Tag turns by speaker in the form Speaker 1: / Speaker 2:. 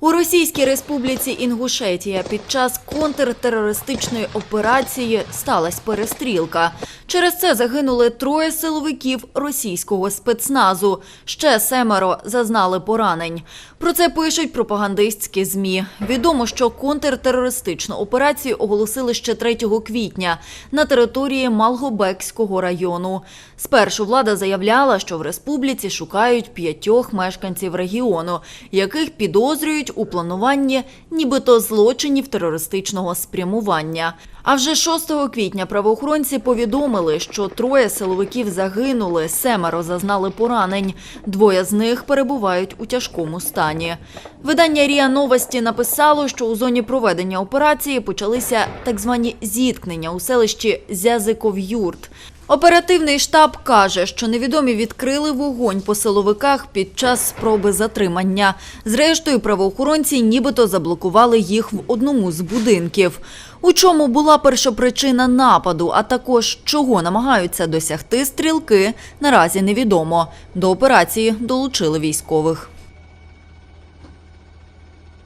Speaker 1: У Російській Республіці Інгушетія під час контртерористичної операції сталася перестрілка. Через це загинули троє силовиків російського спецназу. Ще семеро зазнали поранень. Про це пишуть пропагандистські змі. Відомо, що контртерористичну операцію оголосили ще 3 квітня на території Малгобекського району. Спершу влада заявляла, що в республіці шукають п'ятьох мешканців регіону, яких підозрюють у плануванні нібито злочинів терористичного спрямування. А вже 6 квітня правоохоронці повідомили, що троє силовиків загинули, семеро зазнали поранень. Двоє з них перебувають у тяжкому стані. Видання Ріа Новості написало, що у зоні проведення операції почалися так звані зіткнення у селищі Зязиков-Юрт. Оперативний штаб каже, що невідомі відкрили вогонь по силовиках під час спроби затримання. Зрештою, правоохоронці нібито заблокували їх в одному з будинків. У чому була першопричина нападу, а також чого намагаються досягти стрілки, наразі невідомо. До операції долучили військових.